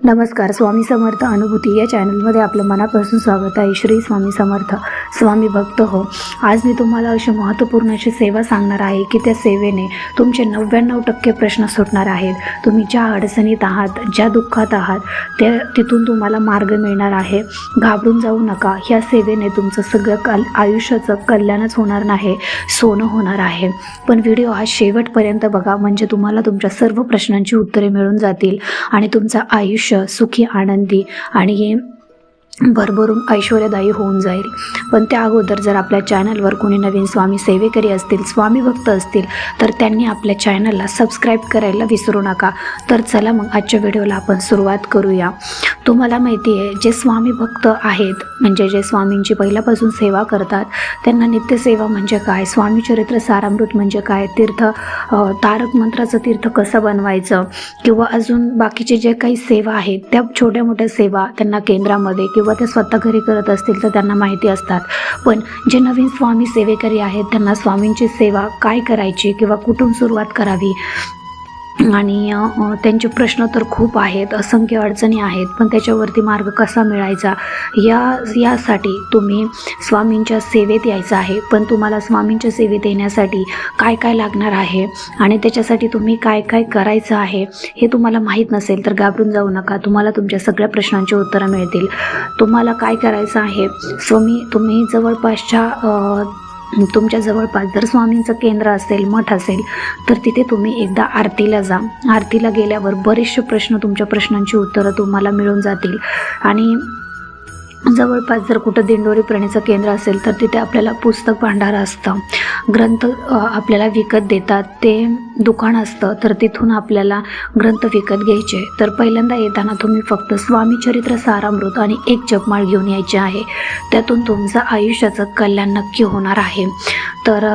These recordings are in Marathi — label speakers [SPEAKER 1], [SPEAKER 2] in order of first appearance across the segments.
[SPEAKER 1] नमस्कार स्वामी समर्थ अनुभूती या चॅनलमध्ये आपलं मनापासून स्वागत आहे. श्री स्वामी समर्थ स्वामी भक्त हो. आज मी तुम्हाला अशी महत्त्वपूर्ण अशी सेवा सांगणार आहे की त्या सेवेने तुमचे नव्याण्णव टक्के प्रश्न सुटणार आहेत. तुम्ही ज्या अडचणीत आहात ज्या दुःखात आहात त्या तिथून तुम्हाला मार्ग मिळणार आहे. घाबरून जाऊ नका. ह्या सेवेने तुमचं सगळं कल आयुष्याचं कल्याणच होणार नाही सोनं होणार आहे. पण व्हिडिओ हा शेवटपर्यंत बघा म्हणजे तुम्हाला तुमच्या सर्व प्रश्नांची उत्तरे मिळून जातील आणि तुमचं आयुष्य सुखी आनंदी आणि भरभरून ऐश्वर्यदायी होऊन जाईल. पण त्या अगोदर जर आपल्या चॅनलवर कोणी नवीन स्वामी सेवेकरी असतील स्वामी भक्त असतील तर त्यांनी आपल्या चॅनलला सबस्क्राईब करायला विसरू नका. तर चला मग आजच्या व्हिडिओला आपण सुरुवात करूया. तुम्हाला माहिती आहे जे स्वामी भक्त आहेत म्हणजे जे स्वामींची पहिल्यापासून सेवा करतात त्यांना नित्यसेवा म्हणजे काय? स्वामी चरित्र सारामृत म्हणजे काय? तीर्थ तारक मंत्राचं तीर्थ कसं बनवायचं? किंवा अजून बाकीचे जे काही सेवा आहेत त्या छोट्या मोठ्या सेवा त्यांना केंद्रामध्ये किंवा ते स्वतः घरी करत असतील तर त्यांना माहिती असतात. पण जे नवीन स्वामी सेवेकरी आहेत त्यांना स्वामींची सेवा काय करायची किंवा कुठून सुरुवात करावी? आणि त्यांचे प्रश्न तर खूप आहेत असंख्य अडचणी आहेत पण त्याच्यावरती मार्ग कसा मिळायचा? या यासाठी तुम्ही स्वामींच्या सेवेत यायचं आहे पण तुम्हाला स्वामींच्या सेवेत येण्यासाठी काय काय लागणार आहे? आणि त्याच्यासाठी तुम्ही काय काय करायचं आहे हे तुम्हाला माहीत नसेल तर घाबरून जाऊ नका. तुम्हाला तुमच्या सगळ्या प्रश्नांची उत्तरं मिळतील. तुम्हाला काय करायचं आहे? स्वामी तुम्ही जवळपासच्या तुमच्या जवळपास जर स्वामींचं केंद्र असेल मठ असेल तर तिथे तुम्ही एकदा आरतीला जा. आरतीला गेल्यावर बरेचसे प्रश्न तुमच्या प्रश्नांची उत्तरं तुम्हाला मिळून जातील. आणि जवळपास जर कुठं दिंडोरी प्रणीचं केंद्र असेल तर तिथे आपल्याला पुस्तक भांडार असतं. ग्रंथ आपल्याला विकत देतात. ते दुकान असतं तर तिथून आपल्याला ग्रंथ विकत घ्यायचे. तर पहिल्यांदा येताना तुम्ही फक्त स्वामी चरित्र सारामृत आणि एक जपमाळ घेऊन यायचे आहे. त्यातून तुमचं आयुष्याचं कल्याण नक्की होणार आहे. तर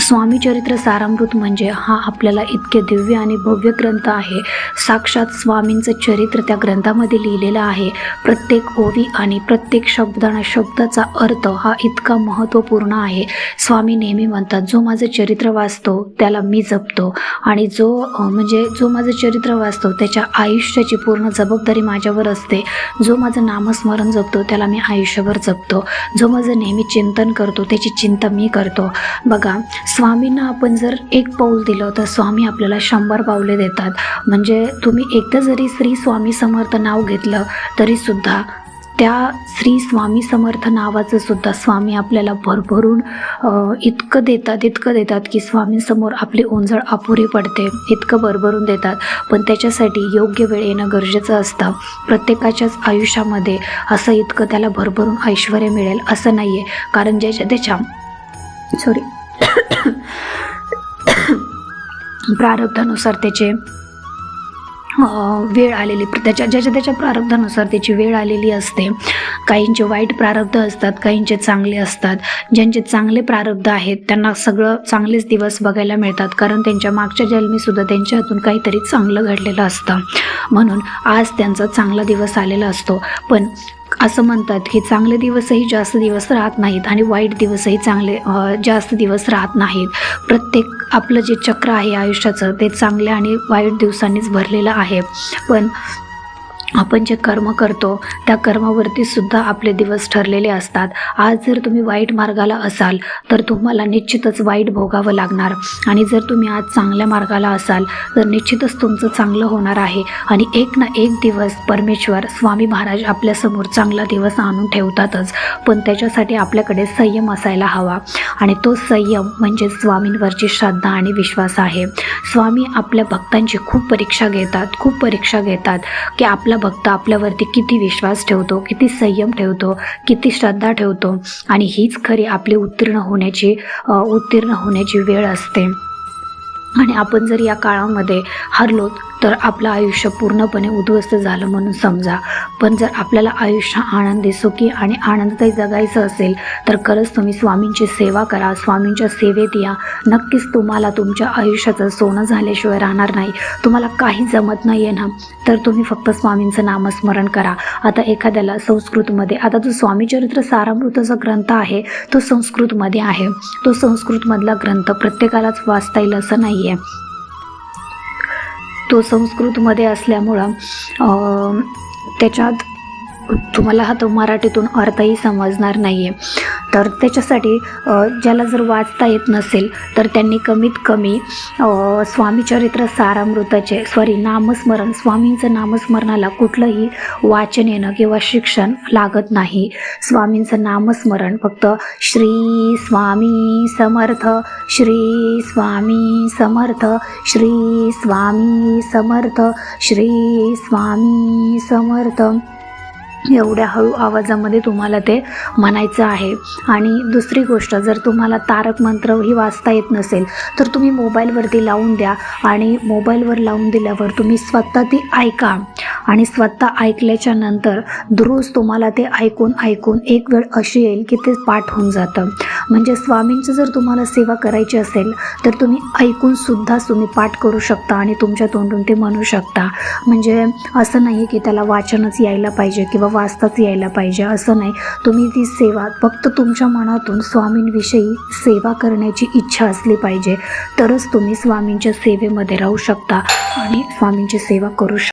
[SPEAKER 1] स्वामी चरित्र सारामृत म्हणजे हा आपल्याला इतके दिव्य आणि भव्य ग्रंथ आहे. साक्षात स्वामींचं चरित्र त्या ग्रंथामध्ये लिहिलेलं आहे. प्रत्येक ओवी आणि प्रत्येक शब्दानं शब्दाचा अर्थ हा इतका महत्त्वपूर्ण आहे. स्वामी नेहमी म्हणतात जो माझं चरित्र वाचतो त्याला मी जपतो. आणि जो म्हणजे जो माझं चरित्र वाचतो त्याच्या आयुष्याची पूर्ण जबाबदारी माझ्यावर असते. जो माझं नामस्मरण जपतो त्याला मी आयुष्यभर जपतो. जो माझं नेहमी चिंतन करतो त्याची चिंता मी करतो. बघा स्वामींना आपण जर एक पाऊल दिलं तर स्वामी आपल्याला शंभर पावले देतात. म्हणजे तुम्ही एकदा जरी श्री स्वामी समर्थ नाव घेतलं तरीसुद्धा त्या श्री स्वामी समर्थ नावाचं सुद्धा स्वामी आपल्याला भरभरून इतकं देतात इतकं देतात की स्वामींसमोर आपली ओंजळ अपुरी पडते. इतकं भरभरून देतात. पण त्याच्यासाठी योग्य वेळ येणं गरजेचं असतं. प्रत्येकाच्याच आयुष्यामध्ये असं इतकं त्याला भरभरून ऐश्वर मिळेल असं नाही आहे कारण ज्याच्या त्याच्या सॉरी प्रारब्धानुसार त्याचे वेळ आलेली त्याच्या ज्याच्या त्याच्या प्रारब्धानुसार त्याची वेळ आलेली असते. काहींचे वाईट प्रारब्ध असतात काहींचे चांगले असतात. ज्यांचे चांगले प्रारब्ध आहेत त्यांना सगळं चांगलेच दिवस बघायला मिळतात. कारण त्यांच्या मागच्या जन्मीसुद्धा त्यांच्या हातून काहीतरी चांगलं घडलेलं असतं. म्हणून आज त्यांचा चांगला दिवस आलेला असतो. पण असं म्हणतात की चांगले दिवसही जास्त दिवस राहत नाहीत आणि वाईट दिवसही चांगले जास्त दिवस राहत नाहीत. प्रत्येक आपलं जे चक्र आहे आयुष्याचं ते चांगल्या आणि वाईट दिवसांनीच भरलेलं आहे. पण आपण जे कर्म करतो त्या कर्मावरती सुद्धा आपले दिवस ठरलेले असतात. आज जर तुम्ही वाईट मार्गाला असाल तर तुम्हाला निश्चितच वाईट भोगावं लागणार. आणि जर तुम्ही आज चांगल्या मार्गाला असाल तर निश्चितच तुमचं चांगलं होणार आहे. आणि एक ना एक दिवस परमेश्वर स्वामी महाराज आपल्यासमोर चांगला दिवस आणून ठेवतातच. पण त्याच्यासाठी आपल्याकडे संयम असायला हवा. आणि तो संयम म्हणजे स्वामींवरची श्रद्धा आणि विश्वास आहे. स्वामी आपल्या भक्तांची खूप परीक्षा घेतात खूप परीक्षा घेतात की आपला भक्त आपल्यावरती किती विश्वास ठेवतो किती संयम ठेवतो किती श्रद्धा ठेवतो आणि हीच खरी आपली उत्तीर्ण होण्याची उत्तीर्ण होण्याची वेळ असते. आणि आपण जर या काळामध्ये हरलो तर आपलं आयुष्य पूर्णपणे उद्ध्वस्त झालं म्हणून समजा. पण जर आपल्याला आयुष्य आनंदी सुखी आणि आनंददायी जगायचं असेल तर खरंच तुम्ही स्वामींची सेवा करा स्वामींच्या सेवेत या. नक्कीच तुम्हाला तुमच्या आयुष्याचं सोनं झाल्याशिवाय राहणार नाही. तुम्हाला काही जमत नाही आहे ना तर तुम्ही फक्त स्वामींचं नामस्मरण करा. आता एखाद्याला संस्कृतमध्ये आता जो स्वामीचरित्र सारामृताचा ग्रंथ आहे तो संस्कृतमध्ये आहे. तो संस्कृतमधला ग्रंथ प्रत्येकालाच वाचता येईल असं नाही आहे तो संस्कृतमध्ये असल्यामुळं त्याच्यात तुम्हाला हा तो मराठीतून अर्थही समजणार नाही आहे तर त्याच्यासाठी ज्याला जर वाचता येत नसेल तर त्यांनी कमीत कमी स्वामीचरित्र सारामृताचे सॉरी नामस्मरण स्वामींचं नामस्मरणाला कुठलंही वाचन येणं किंवा शिक्षण लागत नाही. स्वामींचं नामस्मरण फक्त श्री स्वामी समर्थ श्री स्वामी समर्थ श्री स्वामी समर्थ श्री स्वामी समर्थ. एवढ्या हळू आवाजामध्ये तुम्हाला ते म्हणायचं आहे. आणि दुसरी गोष्ट जर तुम्हाला तारक मंत्र ही वाचता येत नसेल तर तुम्ही मोबाईलवरती लावून द्या आणि मोबाईलवर लावून दिल्यावर तुम्ही स्वतः ती ऐका. आणि स्वतः ऐकल्याच्या नंतर दररोज तुम्हाला ते ऐकून ऐकून एक वेळ अशी येईल की ते पाठ होऊन जातं. म्हणजे स्वामींचं जर तुम्हाला सेवा करायची असेल तर तुम्ही ऐकूनसुद्धा तुम्ही पाठ करू शकता आणि तुमच्या तोंडून ते म्हणू शकता. म्हणजे असं नाही आहे की त्याला वाचनच यायला पाहिजे किंवा वाचताच यायला पाहिजे असं नाही. तुम्ही ती सेवा फक्त तुमच्या मनातून स्वामींविषयी सेवा करण्याची इच्छा असली पाहिजे तरच तुम्ही स्वामींच्या सेवेमध्ये राहू शकता आणि स्वामींची सेवा करू शकता.